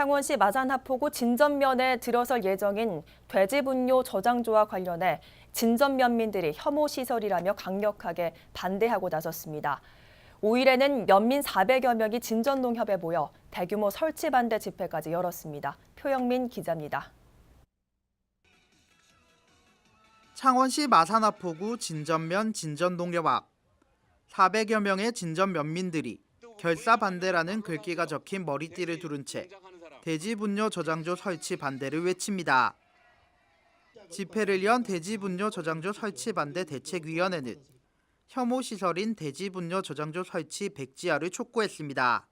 창원시 마산하포구 진전면에 들어설 예정인 돼지 분뇨 저장소와 관련해 진전면민들이 혐오 시설이라며 강력하게 반대하고 나섰습니다. 5일에는 면민 400여 명이 진전농협에 모여 대규모 설치 반대 집회까지 열었습니다. 표영민 기자입니다. 창원시 마산하포구 진전면 진전동협 앞 400여 명의 진전 면민들이 결사 반대라는 글귀가 적힌 머리띠를 두른 채 돼지 분뇨 저장소 설치 반대를 외칩니다. 집회를 연 돼지 분뇨 저장소 설치 반대 대책위원회는 혐오 시설인 돼지 분뇨 저장소 설치 백지화를 촉구했습니다.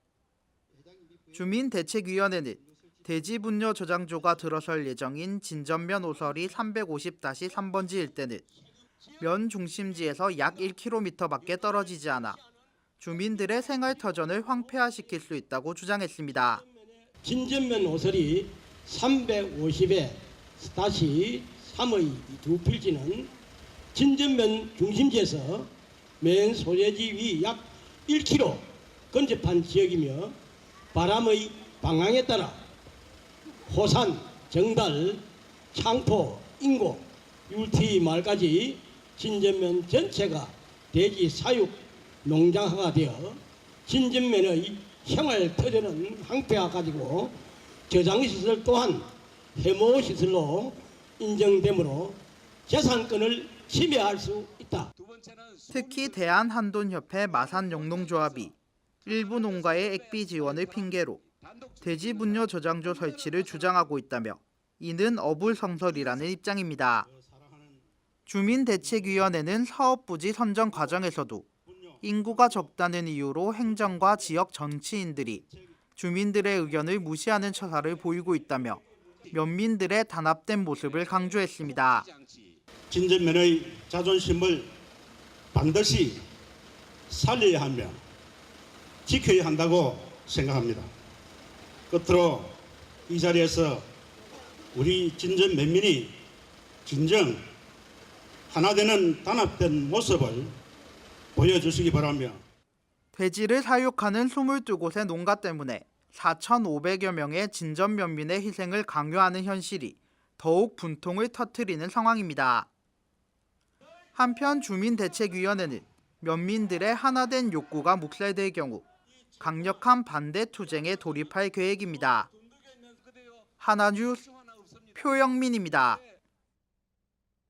주민 대책위원회는 돼지 분뇨 저장소가 들어설 예정인 진전면 오설이 350-3번지 일대는 면 중심지에서 약 1km밖에 떨어지지 않아 주민들의 생활 터전을 황폐화시킬 수 있다고 주장했습니다. 진전면 오설이 350에 다시 3의 두 필지는 진전면 중심지에서 맨 소재지 위 약 1km 근접한 지역이며 바람의 방향에 따라 호산, 정달, 창포, 인고, 율티 마을까지 진전면 전체가 대지 사육 농장화가 되어 진전면의 생활 터전은 항폐화 가지고 저장시설 또한 해모시설로 인정되므로 재산권을 침해할 수 있다. 특히 대한한돈협회 마산영농조합이 일부 농가의 액비 지원을 핑계로 돼지 분뇨 저장소 설치를 주장하고 있다며 이는 어불성설이라는 입장입니다. 주민대책위원회는 사업부지 선정 과정에서도 인구가 적다는 이유로 행정과 지역 정치인들이 주민들의 의견을 무시하는 처사를 보이고 있다며 면민들의 단합된 모습을 강조했습니다. 진전면의 자존심을 반드시 살려야 하며 지켜야 한다고 생각합니다. 끝으로 이 자리에서 우리 진전 면민이 진정 하나 되는 단합된 모습을 보여주시기 바라며 돼지를 사육하는 22곳의 농가 때문에 4,500여 명의 진전 면민의 희생을 강요하는 현실이 더욱 분통을 터뜨리는 상황입니다. 한편 주민대책위원회는 면민들의 하나된 욕구가 묵살될 경우 강력한 반대 투쟁에 돌입할 계획입니다. 하나뉴스 표영민입니다.